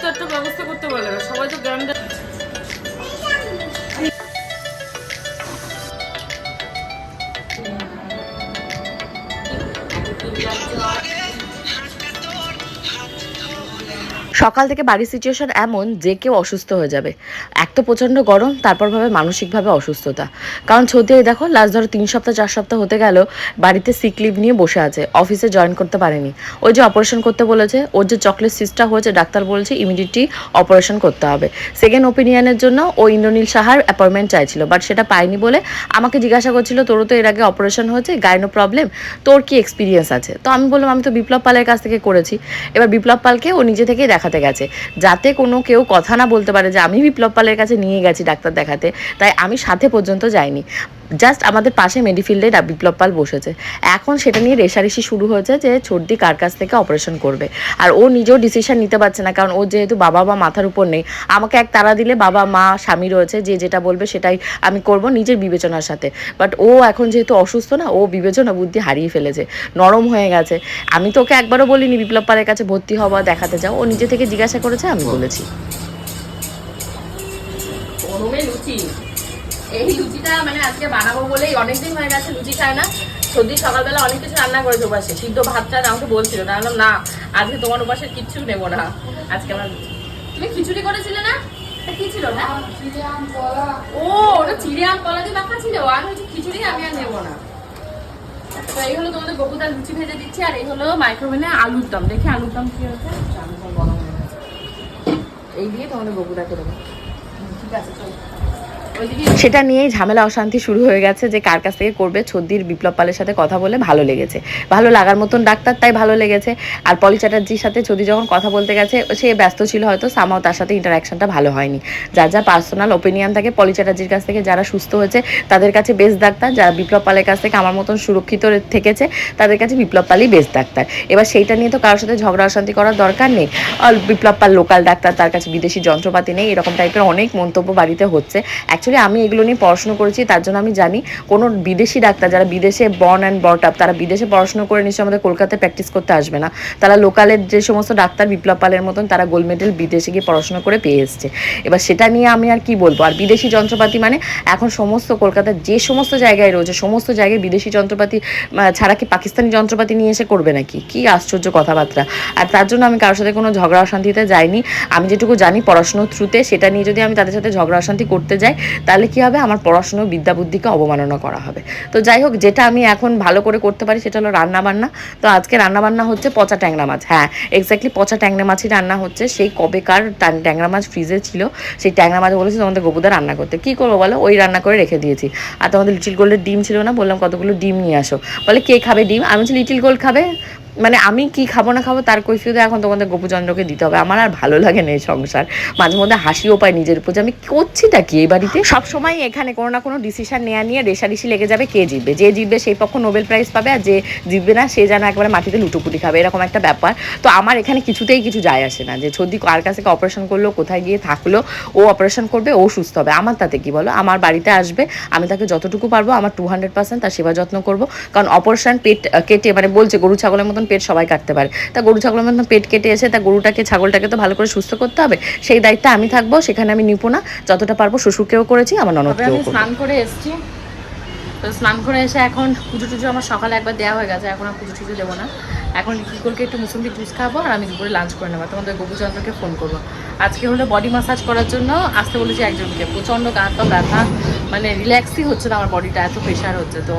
তো একটা ব্যবস্থা করতে পারবে না। সবাই তো জ্ঞান সকাল থেকে বাড়ির সিচুয়েশন এমন যে কেউ অসুস্থ হয়ে যাবে। এক তো প্রচণ্ড গরম, তারপর ভাবে মানসিকভাবে অসুস্থতা। কারণ ছদি দেখো লাস্ট ধরো তিন সপ্তাহ, চার সপ্তাহ হতে গেল, বাড়িতে সিক লিভ নিয়ে বসে আছে অফিসে জয়েন করতে পারেনি। ওই যে অপারেশন করতে বলেছে, ওর যে চকলেট সিস্টা হয়েছে, ডাক্তার বলছে ইমিডিয়েটলি অপারেশন করতে হবে। সেকেন্ড ওপিনিয়নের জন্য ও ইন্দ্রনীল সাহার অ্যাপয়েন্টমেন্ট চাইছিল বাট সেটা পায়নি বলে আমাকে জিজ্ঞাসা করছিল, তোরও তো এর আগে অপারেশন হয়েছে গাইনো প্রবলেম তোর কি এক্সপিরিয়েন্স আছে? তো আমি বললাম, আমি তো বিপ্লব পালের কাছ থেকে করেছি। এবার বিপ্লব পালকে ও নিজে থেকেই দেখাতে গেছে। যাতে কোনো কেউ কথা না বলতে পারে যে, আমি বিপ্লব পালের কাছে নিয়ে গেছি ডাক্তার দেখাতে। তাই আমি সাথে পর্যন্ত যাইনি। জাস্ট আমাদের পাশে মেডিফিল্ডে বিপ্লব পাল বসেছে। এখন সেটা নিয়ে রেশারেশি শুরু হয়েছে যে সর্দি কার কাছ থেকে অপারেশন করবে। আর ও নিজেও ডিসিশন নিতে পারছে না, কারণ ও যেহেতু বাবা মা মাথার উপর নেই, আমাকে এক তারা দিলে বাবা, মা, স্বামী রয়েছে, যে যেটা বলবে সেটাই আমি করব নিজের বিবেচনার সাথে। বাট ও এখন যেহেতু অসুস্থ না, ও বিবেচনা বুদ্ধি হারিয়ে ফেলেছে, নরম হয়ে গেছে। আমি তো ওকে একবারও বলিনি বিপ্লব পালের কাছে ভর্তি হওয়া, দেখাতে যাও। ও নিজে থেকে জিজ্ঞাসা করেছে, আমি বলেছি। এই লুচিটা মানে আজকে বানাবো বলেই অনেকদিন হয়ে গেছে লুচি খায় না। সর্দি সকালবেলা অনেক কিছু রান্না করেছে উপাসে সিদ্ধ ভাতটা আমাকে বলছিল না বললাম, না আজকে তোমার উপাসের কিচ্ছু নেব না। আজকে আমার তুমি খিচুড়ি করেছিলে না? কি ছিল না? ও ওটা চিড়ে আম কলা দিয়ে মাখা ছিল। আর হচ্ছে খিচুড়ি আমি আর নেব না। তো এই হলো তোমাদের গপুদার লুচি ভেজে দিচ্ছি আর এই হলো মাইক্রোওভেনে আলুর দম। দেখি আলুর দম কি হয়ে গেছে। এই দিয়ে তোমাদের গপুদাকে দেবো। ঠিক আছে চলো। সেটা নিয়েই ঝামেলা, অশান্তি শুরু হয়ে গেছে যে কার কাছ থেকে করবে। ছদ্দির বিপ্লব পালের সাথে কথা বলে ভালো লেগেছে। ভালো লাগার মতন ডাক্তার তাই ভালো লেগেছে। আর পলি চ্যাটার্জির সাথে ছদি যখন কথা বলতে গেছে, সে ব্যস্ত ছিল হয়তো সামাও তার সাথে ইন্টারাকশনটা ভালো হয়নি। যার যা পার্সোনাল ওপিনিয়ন থাকে, পলি চ্যাটার্জির কাছ থেকে যারা সুস্থ হয়েছে, তাদের কাছে বেস্ট ডাক্তার। যারা বিপ্লব পালের কাছ থেকে আমার মতন সুরক্ষিত থেকেছে, তাদের কাছে বিপ্লব পালই বেস্ট ডাক্তার। এবার সেইটা নিয়ে তো কারোর সাথে ঝগড়া, অশান্তি করার দরকার নেই। আর বিপ্লব পাল লোকাল ডাক্তার, তার কাছে বিদেশি যন্ত্রপাতি নেই, এরকম টাইপের অনেক মন্তব্য বাড়িতে হচ্ছে। অ্যাকচুয়ালি আমি এগুলো নিয়ে পড়াশোনা করেছি, তার জন্য আমি জানি কোনো বিদেশি ডাক্তার যারা বিদেশে বর্ন অ্যান্ড বট আপ তারা বিদেশে পড়াশোনা করে নিশ্চয়ই আমাদের কলকাতায় প্র্যাকটিস করতে আসবে না। তারা লোকালের যে সমস্ত ডাক্তার বিপ্লব পালের মতন, তারা গোল্ড মেডেল বিদেশে গিয়ে পড়াশোনা করে পেয়ে এসছে। এবার সেটা নিয়ে আমি আর কি বলব? আর বিদেশি যন্ত্রপাতি মানে এখন সমস্ত কলকাতার যে সমস্ত জায়গায় রয়েছে, সমস্ত জায়গায় বিদেশি যন্ত্রপাতি ছাড়া কি পাকিস্তানি যন্ত্রপাতি নিয়ে এসে করবে নাকি? কি আশ্চর্য কথাবার্তা। আর তার জন্য আমি কারোর সাথে কোনো ঝগড়া অশান্তিতে যাইনি। আমি যেটুকু জানি পড়াশুনোর থ্রুতে সেটা নিয়ে যদি আমি তাদের সাথে ঝগড়া অশান্তি করতে যাই তাহলে কি হবে? আমার পড়াশুনো বিদ্যা বুদ্ধিকে অবমাননা করা হবে। তো যাই হোক, যেটা আমি এখন ভালো করে করতে পারি সেটা হলো রান্না বান্না তো আজকে রান্না বান্না হচ্ছে পচা ট্যাংরা মাছ। হ্যাঁ এক্স্যাক্টলি পচা ট্যাংরা মাছই রান্না হচ্ছে। সেই কবেকার ট্যাং- ট্যাংরা মাছ ফ্রিজে ছিল। সেই ট্যাংরা মাছ বলেছি তোমাদের গোবুদা রান্না করতে। কি করব বলো? ওই রান্না করে রেখে দিয়েছি। আর তোমাদের লিটিল গোল্ডের ডিম ছিল না? বললাম কতগুলো ডিম নিয়ে আসো। বলে, কে খাবে ডিম? আমি বলছি, লিটিল গোল্ড খাবে? মানে আমি কি খাব না খাব তার কৈফিয়ত এখন তোমাদের গোপুচন্দ্রকে দিতে হবে। আমার আর ভালো লাগে না এই সংসার। মাঝে মধ্যে হাসিও পায় নিজের উপর যে আমি করছিটা কি এই বাড়িতে? সবসময় এখানে কোনো না কোনো ডিসিশন নেওয়া নিয়ে রেশারেশি লেগে যাবে কে জিতবে? যে জিতবে সেই পক্ষ নোবেল প্রাইজ পাবে আর যে জিতবে না সে যেন একবারে মাটিতে লুটোপুটি খাবে। এরকম একটা ব্যাপার। তো আমার এখানে কিছুতেই কিছু যায় আসে না যে ছদি কার কাছে অপারেশন করল, কোথায় গিয়ে থাকল, ও অপারেশন করবে, ও সুস্থ হবে। আমার তাতে কি বলো? আমার বাড়িতে আসবে, আমি তাকে যতটুকু পারব, আমার টু হান্ড্রেড পার্সেন্ট তার সেবা যত্ন করব। কারণ অপারেশন পেট কেটে মানে বলছে গরু, ছাগলের মতন পেট সবাই কাটতে পারে। তা গরু ছাগলের মতন পেট কেটে এসে তা গরুটাকে ছাগলটাকে তো ভালো করে সুস্থ করতে হবে সেই দায়িত্বে আমি থাকব সেখানে আমি নিপুণা না। যতটা পারব শ্বশুরকেও করেছি আমার ননদকেও আমি স্নান করে এসেছি। তো স্নান করে এসে এখন পুজো টুজো আমার সকালে একবার দেওয়া হয়ে গেছে এখন আর পুজো টুজো দেবো না। এখন কি লিকুলকে একটু মুসুম্বি জুস খাব আর আমি দুপুরে লাঞ্চ করে নেব। তোমাদের গোপুচন্দ্রকে ফোন করব। আজকে হলো বডি মাসাজ করার জন্য আসতে বলেছি একজনকে। প্রচণ্ড গা তো ব্যথা মানে রিল্যাক্সই হচ্ছে না আমার বডিটা এত প্রেশার হচ্ছে। তো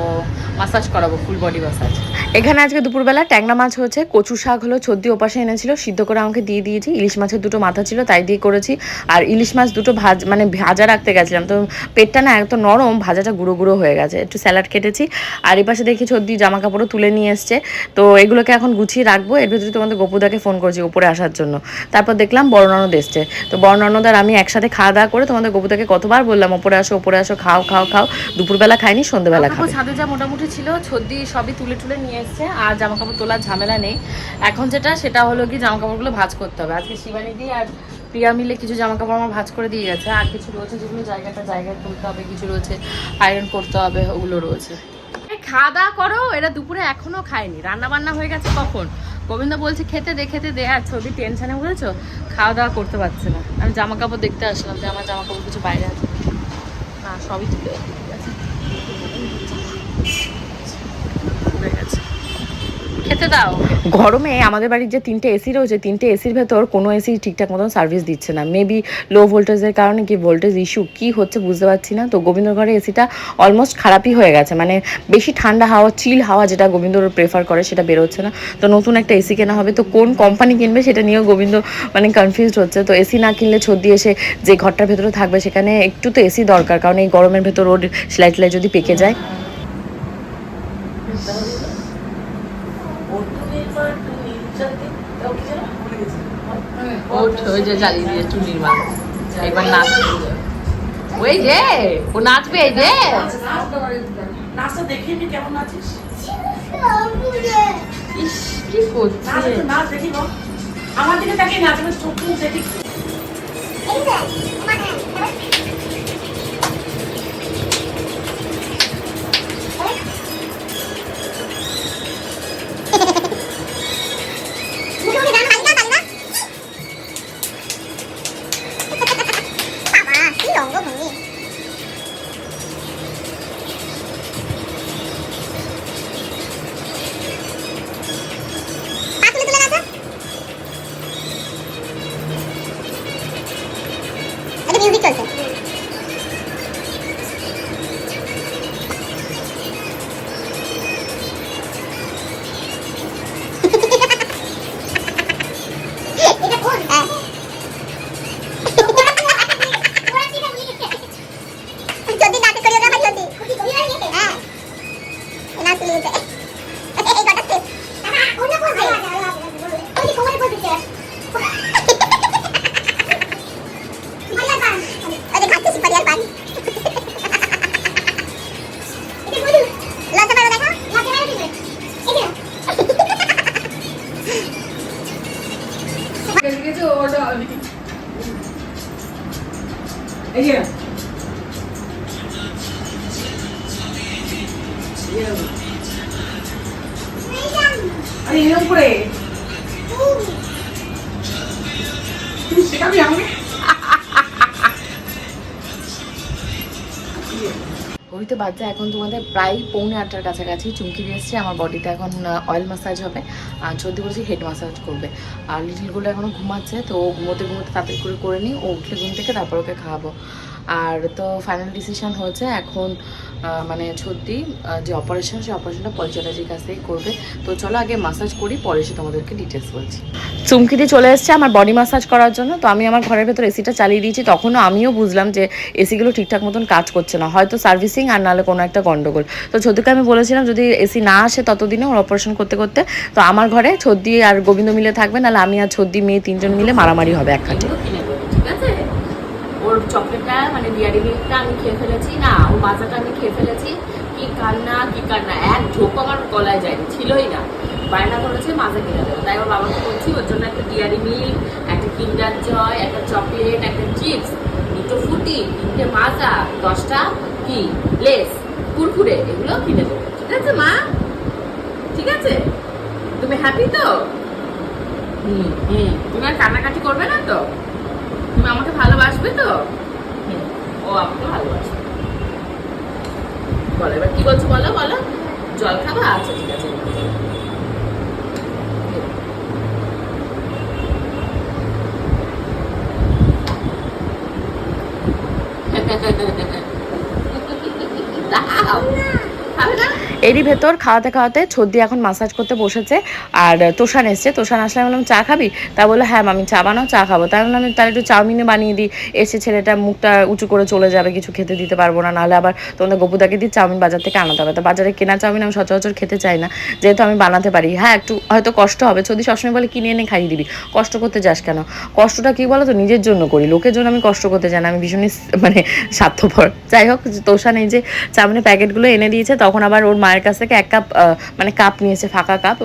মাসাজ করাবো ফুল বডি মাসাজ এখানে আজকে দুপুরবেলা ট্যাংরা মাছ হচ্ছে কচু শাক হলো, ছদ্দি ওপাশে এনেছিল, সিদ্ধ করে আমাকে দিয়ে দিয়েছি। ইলিশ মাছের দুটো মাথা ছিল, তাই দিয়ে করেছি। আর ইলিশ মাছ দুটো ভাজ মানে ভাজা রাখতে গেছিলাম। তো পেটটা না এত নরম, ভাজাটা গুঁড়ো গুঁড়ো হয়ে গেছে। একটু স্যালাড কেটেছি। আর এই পাশে দেখি ছদ্দি জামা কাপড়ও তুলে নিয়ে এসছে। তো এগুলোকে গুছিয়ে রাখব এর ভিতরে তোমাদের গোপুদাকে ফোন করেছি উপরে আসার জন্য। তারপর দেখলাম বড় ননদ এসছে। তো বড় ননদ আর আমি একসাথে খাওয়া দাওয়া করে তোমাদের গোপুদাকে কতবার বললাম ওপরে আসো ওপরে আসো খাও খাও খাও দুপুরবেলা খাইনি সন্ধ্যেবেলা খাবে। ছাদে যা মোটামুটি ছিল ছদ্দি সবই তুলে তুলে নিয়ে এসছে আর জামা কাপড় তোলার ঝামেলা নেই। এখন যেটা সেটা হলো কি জামা কাপড়গুলো ভাজ করতে হবে। আজকে শিবানী দিয়ে আর প্রিয়া মিলে কিছু জামা কাপড় আমার ভাঁজ করে দিয়ে গেছে আর কিছু রয়েছে যেগুলো জায়গাটা জায়গায় তুলতে হবে কিছু রয়েছে আয়রন করতে হবে ওগুলো রয়েছে। খাওয়া দাওয়া করো, এরা দুপুরে এখনও খায়নি। রান্না বান্না হয়ে গেছে কখন? গোবিন্দ বলছে, খেতে দে খেতে দে। আর ছবি টেনশনে বলেছ খাওয়া দাওয়া করতে পারছে না। আমি জামা কাপড় দেখতে আসলাম যে আমার জামা কাপড় কিছু বাইরে আছে। না, সবই ঠিক আছে। খেতে দাও। গরমে আমাদের বাড়ির যে তিনটে এসি রয়েছে, তিনটে এসির ভেতর কোনো এসি ঠিকঠাক মতন সার্ভিস দিচ্ছে না। মেবি লো ভোল্টেজের কারণে কি ভোল্টেজ ইস্যু কি হচ্ছে বুঝতে পারছি না। তো গোবিন্দর এসিটা অলমোস্ট খারাপই হয়ে গেছে। মানে বেশি ঠান্ডা হাওয়া চিল হাওয়া যেটা গোবিন্দর প্রেফার করে, সেটা বেরোচ্ছে না। তো নতুন একটা এসি কেনা হবে। তো কোন কোম্পানি কিনবে সেটা নিয়েও গোবিন্দ মানে কনফিউজড হচ্ছে। তো এসি না কিনলে ছর্দি এসে যে ঘরটার ভেতরে থাকবে, সেখানে একটু তো এসি দরকার। কারণ এই গরমের ভেতর ওর সেলাই টেলাই যদি পেকে যায় ওঠ ওই যে জ্বালিয়ে দিয়ে চুনির মা এবার নাচ ওই যে ও নাচবে এই যে। নাচটা দেখিয়ে কেমন নাচিস? ইস কি করছে? নাচ নাচ দেখি আমার দিকে তাকিয়ে নাচবে চোখ দেখি। আরে, এরকম করে? তুই বাজছে এখন তোমাদের প্রায় পৌনে আটটার কাছাকাছি। চুমকি দিয়ে এসছে, আমার বডিতে এখন অয়েল মাসাজ হবে। আর সর্দি বলেছি হেড মাসাজ করবে। আর লিটিলগুলো এখনও ঘুমাচ্ছে, তো ঘুমোতে ঘুমোতে তাড়াতাড়ি করে করে নিই। ও উঠলে ঘুম থেকে, তারপর ওকে খাওয়াবো। আর তো ফাইনাল ডিসিশন হয়েছে এখন মানে সত্যি যে অপারেশন সেই অপারেশনটা পরিচালকের কাছ থেকেই করবে। তো চলো আগে মাসাজ করি, পরে সে তোমাদেরকে ডিটেলস বলছি। চুমকিটি চলে এসছে আমার বডি মাসাজ করার জন্য। তো আমি আমার ঘরের ভেতর এসিটা চালিয়ে দিয়েছি। তখনও আমিও বুঝলাম যে এসিগুলো ঠিকঠাক মতন কাজ করছে না। হয়তো সার্ভিসিং আর নাহলে কোনো একটা গন্ডগোল। তো ছদ্দিকে আমি বলেছিলাম, যদি এসি না আসে ততদিনে ওর অপারেশন করতে করতে, তো আমার ঘরে ছদ্দি আর গোবিন্দ মিলে থাকবে। নাহলে আমি আর ছদ্দি, মেয়ে তিনজন মিলে মারামারি হবে এক খাটে এগুলো কিনে দেবো ঠিক আছে ওর চকলেটটা মানে ডিয়ারি মিল্কটা আমি খেয়ে ফেলেছি। না ওর মাজাটা আমি খেয়ে ফেলেছি। কি কান্না কি কান্না। এক ঢোক আমার গলায় যায়নি, ছিলই না। বায়না করেছে মাজা কিনে দেবো। তাই ওর বাবাকে বলছি, ওর জন্য একটা ডিয়ারি মিল্ক একটা কিন্ডার জয়, একটা চকলেট একটা চিপস দুটো ফুটি, তিনটে মাজা, দশটা কি, লেস, কুরকুরে, এগুলো কিনে দেবো? ঠিক আছে, মা। ঠিক আছে। তুমি হ্যাপি তো? হুম হুম। তুমি আর কান্নাকাটি করবে না তো? তুমি আমাকে ভালোবাসবে তো? ও আমাকে ভালোবাসবে। বলো এবার কি বলছো বলো বলো। জল খাবা? আচ্ছা ঠিক আছে। দাও। খাবে না? এরই ভেতর খাওয়াতে খাওয়াতে ছদ্দি এখন মাসাজ করতে বসেছে। আর তোষান এসছে। তোষান আসলে আমি বললাম, চা খাবি? তা বলল হ্যাঁ আমি চা বানাও, চা খাব। তাই বললাম তাহলে একটু চাউমিনে বানিয়ে দিই। এসে ছেলেটা মুখটা উঁচু করে চলে যাবে, কিছু খেতে দিতে পারব না। নাহলে আবার তোমাদের গপুদাকে দিয়ে চাউমিন বাজার থেকে আনাতে হবে। তো বাজারে কেনা চাউমিন আমি সচরাচর খেতে চাই না। যেহেতু আমি বানাতে পারি। হ্যাঁ একটু হয়তো কষ্ট হবে। যদি সবসময় বলে, কিনে এনে খাইয়ে দিবি। কষ্ট করতে যাস কেন? কষ্টটা কী বলো তো নিজের জন্য করি। লোকের জন্য আমি কষ্ট করতে চাই না। আমি ভীষণই মানে স্বার্থপর। যাই হোক, তোষান এই যে চাউমিনের প্যাকেটগুলো এনে দিয়েছে, তখন আবার ওর মায়ের মায়ের কাছ থেকে এক কাপ মানে কাপ নিয়েছে, ফাঁকা কাপ।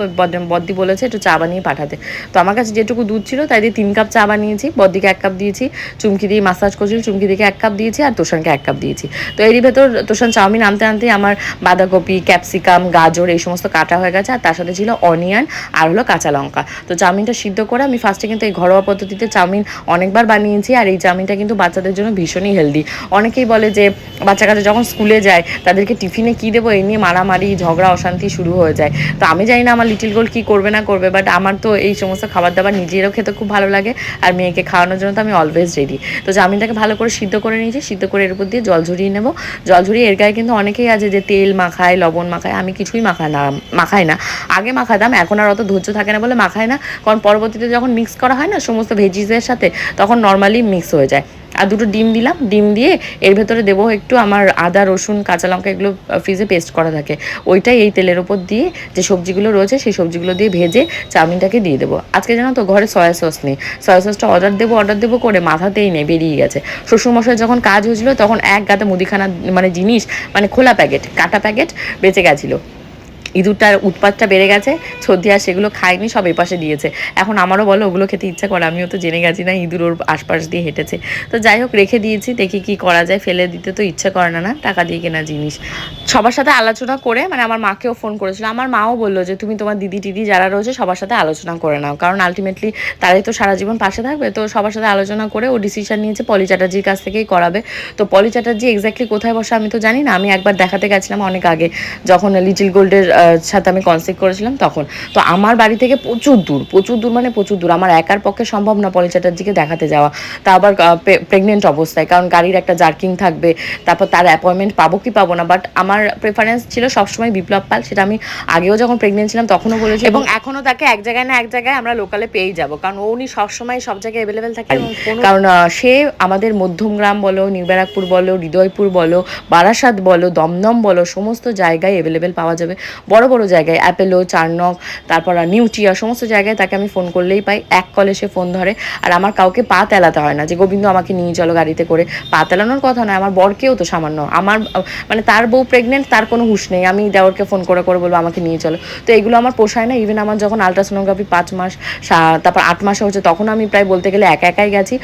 বদ্দি বলেছে, একটু চা বানিয়ে পাঠাতে। তো আমার কাছে যেটুকু দুধ ছিল, তাই দিয়ে তিন কাপ চা বানিয়েছি। বদ্দিকে এক কাপ দিয়েছি, চুমকি দিয়ে মাসাজ করছিল, চুমকি দিকে এক কাপ দিয়েছি, আর তোষানকে এক কাপ দিয়েছি। তো এরই ভেতর তোষান চাউমিন আনতে আনতে আমার বাঁধাকপি ক্যাপসিকাম গাজর এই সমস্ত কাটা হয়ে গেছে, আর তার সাথে ছিল অনিয়ন আর হলো কাঁচা লঙ্কা। তো চাউমিনটা সিদ্ধ করে আমি ফার্স্টে কিন্তু এই ঘরোয়া পদ্ধতিতে চাউমিন অনেকবার বানিয়েছি, আর এই চাউমিনটা কিন্তু বাচ্চাদের জন্য ভীষণই হেলদি অনেকেই বলে যে, বাচ্চা কাচ্চা যখন স্কুলে যায়, তাদেরকে টিফিনে কী দেবো এই নিয়ে মারামারি ঝগড়া, অশান্তি শুরু হয়ে যায়। তো আমি জানি না আমার লিটিল গোল কী করবে, না করবে বাট আমার তো এই সমস্ত খাবার দাবার নিজেরও খেতে খুব ভালো লাগে আর মেয়েকে খাওয়ানোর জন্য তো আমি অলওয়েজ রেডি তো চাউমিনটাকে ভালো করে সিদ্ধ করে নিয়েছি, সিদ্ধ করে এর উপর দিয়ে জল ঝরিয়ে নেব। জল ঝরিয়ে এর গায়ে কিন্তু অনেকেই আছে যে তেল মাখায়, লবণ মাখায়, আমি কিছুই মাখাই না মাখাই না। আগে মাখাতাম, এখন আর অত ধৈর্য থাকে না বলে মাখায় না। কারণ পরবর্তীতে যখন মিক্স করা হয় না সমস্ত ভেজিসের সাথে, তখন নর্মালি মিক্স হয়ে যায়। আর দুটো ডিম দিলাম। ডিম দিয়ে এর ভেতরে দেবো একটু আমার আদা, রসুন, কাঁচা লঙ্কা এগুলো ফ্রিজে পেস্ট করা থাকে। ওইটাই এই তেলের ওপর দিয়ে যে সবজিগুলো রয়েছে সেই সবজিগুলো দিয়ে ভেজে চাউমিনটাকে দিয়ে দেবো। আজকে জানো তো ঘরে সয়া সস নেই। সয়া সসটা অর্ডার দেবো অর্ডার দেবো করে মাথাতেই নেই, বেরিয়ে গেছে। শ্বশুরমশাই যখন কাজ হয়েছিল তখন এক গাতে মুদিখানা মানে জিনিস মানে খোলা প্যাকেট কাটা প্যাকেট বেঁচে গেছিল। ইঁদুরটার উৎপাতটা বেড়ে গেছে, সর্দি আর সেগুলো খায়নি, সব এপাশে দিয়েছে। এখন আমারও বলো, ওগুলো খেতে ইচ্ছা করে, আমিও তো জেনে গেছি না ইঁদুর ওর আশপাশ দিয়ে হেঁটেছে। তো যাই হোক, রেখে দিয়েছি, দেখি কি করা যায়, ফেলে দিতে তো ইচ্ছা করে না না? টাকা দিয়ে কেনা জিনিস। সবার সাথে আলোচনা করে মানে আমার মাকেও ফোন করেছিল, আমার মাও বলল যে, তুমি তোমার দিদি টিদি যারা রয়েছে, সবার সাথে আলোচনা করে নাও। কারণ আলটিমেটলি তারাই তো সারা জীবন পাশে থাকবে, তো সবার সাথে আলোচনা করে ও ডিসিশন নিয়েছে, পলি চ্যাটার্জির কাছ থেকেই করাবে। তো পলি চ্যাটার্জি এক্স্যাক্টলি কোথায় বসে আমি তো জানি না, আমি একবার দেখাতে গেছিলাম অনেক আগে, যখন লিটিল গোল্ডের সাথে আমি কনসেপ্ট করেছিলাম তখন। তো আমার বাড়ি থেকে প্রচুর দূর প্রচুর দূর মানে প্রচুর দূর। আমার একার পক্ষে সম্ভব না পলি চ্যাটার্জিকে দেখাতে যাওয়া। তা আবার প্রেগনেন্ট অবস্থায়। কারণ গাড়ির একটা জার্কিং থাকবে, তারপর তার অ্যাপয়েন্টমেন্ট পাবো কি পাবো না। বাট আমার প্রেফারেন্স ছিল সবসময় বিপ্লব পাল। সেটা আমি আগেও যখন প্রেগনেন্ট ছিলাম তখনও বলেছি। এবং এখনও তাকে এক জায়গায় না এক জায়গায় আমরা লোকালে পেয়েই যাব। কারণ উনি সবসময় সব জায়গায় অ্যাভেলেবেল থাকে কারণ সে আমাদের মধ্যমগ্রাম বলো নিউব্যারাকপুর বলো, হৃদয়পুর বলো, বারাসাত বলো, দমদম বলো, সমস্ত জায়গায় অ্যাভেলেবেল পাওয়া যাবে। বড় বড় জায়গায় অ্যাপেলো চারনক তারপর নিউটিয়া সমস্ত জায়গায় তাকে আমি ফোন করলেই পাই। এক কলে সে ফোন ধরে। আর আমার কাউকে পা তেলাতে হয় না যে, গোবিন্দ, আমাকে নিয়ে চলো গাড়িতে করে। পা তেলানোর কথা নয়, আমার বরকেও তো সামান্য। আমার মানে তার বউ প্রেগনেন্ট তার কোনো হুঁশ নেই। আমি দেওরকে ফোন করে করে বলব, আমাকে নিয়ে চলো। তো এগুলো আমার পোষায় না। ইভেন আমার যখন আলট্রাসোনোগ্রাফি পাঁচ মাস তারপর আট মাসে হচ্ছে, তখন আমি প্রায় বলতে গেলে একা একাই গেছি।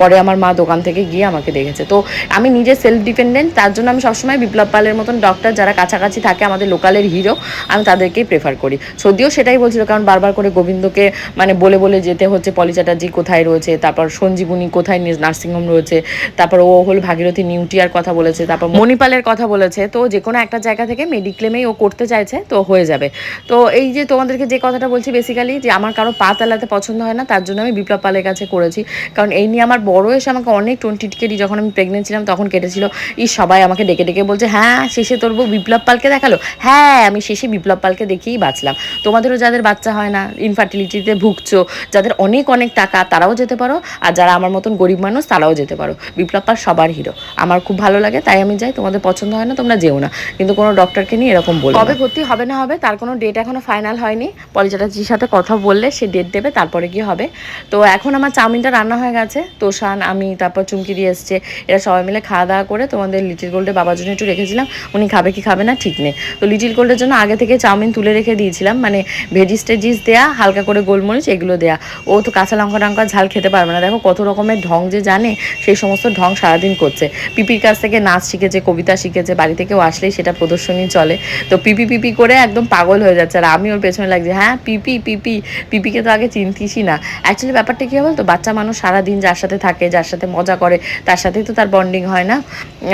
পরে আমার মা দোকান থেকে গিয়ে আমাকে দেখেছে। তো আমি নিজে সেলফ ডিপেন্ডেন্ট তার জন্য আমি সবসময় বিপ্লব পালের মতন ডক্টর যারা কাছাকাছি থাকে, আমাদের লোকালের হিরো আমি তাদেরকেই প্রেফার করি। যদিও সেটাই বলছিল কারণ বারবার করে গোবিন্দকে মানে বলে বলে যেতে হচ্ছে পলি চ্যাটার্জি কোথায় রয়েছে তারপর সঞ্জীবনী কোথায় নার্সিংহোম রয়েছে তারপর ও হল ভাগীরথী নিউটিয়ার কথা বলেছে তারপর মণিপালের কথা বলেছে তো যে কোনো একটা জায়গা থেকে মেডিক্লেমেই ও করতে চাইছে তো হয়ে যাবে। তো এই যে তোমাদেরকে যে কথাটা বলছি বেসিক্যালি যে আমার কারও পা তালাতে পছন্দ হয় না তার জন্য আমি বিপ্লব পালের কাছে করেছি কারণ এই নিয়ে আমার বড় এসে আমাকে অনেক টোয়েন্টি কেটে যখন আমি প্রেগনেন্ট ছিলাম তখন কেটেছিল ই সবাই আমাকে ডেকে ডেকে বলছে হ্যাঁ শেষে তোর বউ বিপ্লব পালকে দেখাল? হ্যাঁ আমি শেষে বিপ্লব পালকে দেখেই বাঁচলাম। তোমাদেরও যাদের বাচ্চা হয় না ইনফার্টিলিটিতে ভুগছো, যাদের অনেক অনেক টাকা, তারাও যেতে পারো, আর যারা আমার মতন গরিব মানুষ, তারাও যেতে পারো। বিপ্লব পাল সবার হিরো। আমার খুব ভালো লাগে, তাই আমি যাই, তোমাদের পছন্দ হয় না, তোমরা যেও না। কিন্তু কোনো ডক্টরকে নিয়ে এরকম বলব কবে ভর্তি হবে না হবে, তার কোনো ডেট এখনও ফাইনাল হয়নি। পলি পলিচাটাজির সাথে কথা বললে সে ডেট দেবে, তারপরে কি হবে। তো এখন আমার চাউমিনটা রান্না হয়ে গেছে। তোষান, আমি, তারপর চুমকি দিয়ে এসছে। এরা সবাই মিলে খাওয়া দাওয়া করে তোমাদের লিটিল গোল্ডে বাবার জন্য একটু রেখেছিলাম। উনি খাবে কি খাবে না, ঠিক নেই। তো লিটিল গোল্ডের জন্য আগে থেকে চাউমিন তুলে রেখে দিয়েছিলাম মানে ভেজিস টেজিস দেয়া, হালকা করে গোলমরিচ, এগুলো দেয়া। ও তো কাঁচা লঙ্কা টঙ্কা ঝাল খেতে পারবে না। দেখো কত রকমের ঢং যে জানে, সেই সমস্ত ঢং সারাদিন করছে। পিপির কাছ থেকে নাচ শিখেছে, কবিতা শিখেছে, বাড়ি থেকেও আসলেই সেটা প্রদর্শনী চলে। তো পিপি পিপি করে একদম পাগল হয়ে যাচ্ছে। আর আমি ওর পেছনে লাগছে হ্যাঁ পিপি পিপি, পিপিকে তো আগে চিনতিসই না। অ্যাকচুয়ালি ব্যাপারটা কী বলতো, বাচ্চা মানুষ সারাদিন যার সাথে থাকে, যার সাথে মজা করে, তার সাথেই তো তার বন্ডিং হয় না।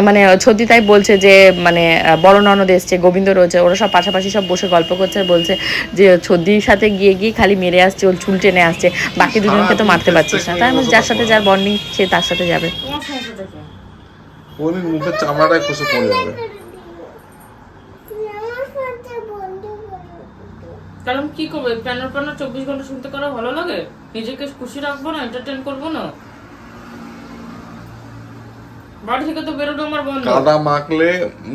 মানে ছদ্দি তাই বলছে যে মানে বড় ননদ এসছে, গোবিন্দ রয়েছে, ওরা সব পাশাপাশি সব বসে গল্প করছে আর বলছে যে ছদ্দির সাথে গিয়ে গিয়ে খালি মেরে আসছে ওর চুল টেনে আসছে বাকি দুজনকে তো মারতে পারছিস না। তাই যার সাথে যার বন্ডিং সে তার সাথে যাবে। তোমার সমস্যাটা কি ওর মুখের চামড়াটাই খসে পড়ে যাবে। কারণ কি করবে প্যানের প্যানের চব্বিশ ঘণ্টা শুনতে করা ভালো লাগে? নিজেকে খুশি রাখব না এন্টারটেন করব না? বাড়ি থেকে তো বেরোনো আমার বন্ধ। কাদা মাখলে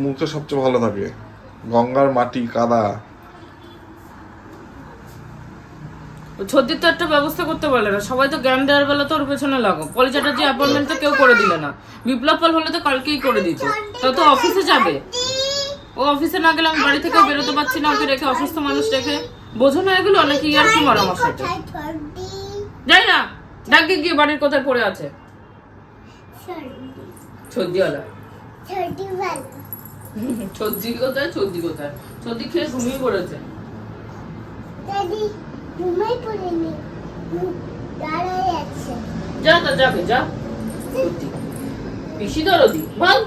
মুখে সবচেয়ে ভালো থাকে। গঙ্গার মাটি কাদা। ছদ্দির তো একটা ব্যবস্থা করতে পারলে না। সবাই তো জ্ঞান দেওয়ার বেলা তো ওর পেছনে লাগো পলিচাটার যে অ্যাপয়েন্টমেন্ট তো কেউ করে দিলে না। বিপ্লব পাল হলে তো কালকেই করে দিত। তা তো অফিসে যাবে। ও অফিসে না গেলে আমি বাড়ি থেকেও বেরোতে পারছি না। ওকে রেখে অসুস্থ মানুষ রেখে। বোঝো না এগুলো? নাকি আর কি মারা আমার সাথে যাই না। ডাকে গিয়ে বাড়ির কোথায় পড়ে আছে? সর্দিওয়ালা। সর্দি কোথায় সর্দি কোথায় সর্দি খেয়ে ঘুমিয়ে পড়েছে। যা তা যাবে যা। বেশি দরদি বল।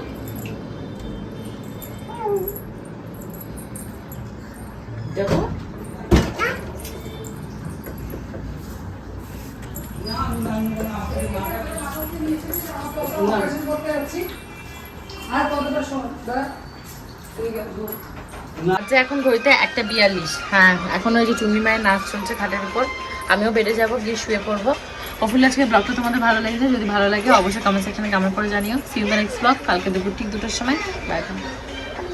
দেখো। আচ্ছা এখন ঘড়িতে একটা বিয়াল্লিশ। হ্যাঁ এখন ওই যে চুমি মায়ের নাচ চলছে খাটের উপর। আমিও বেড়ে যাব, গিয়ে শুয়ে পড়ব। অফুল, আজকে ব্লগটা তোমাদের ভালো লেগেছে? যদি ভালো লাগে, অবশ্যই কমেন্ট সেকশনে কমেন্ট করে জানিও। সিউ দ্য নেক্সট ব্লগ কালকে দুপুর ঠিক দুটোর সময়। বাই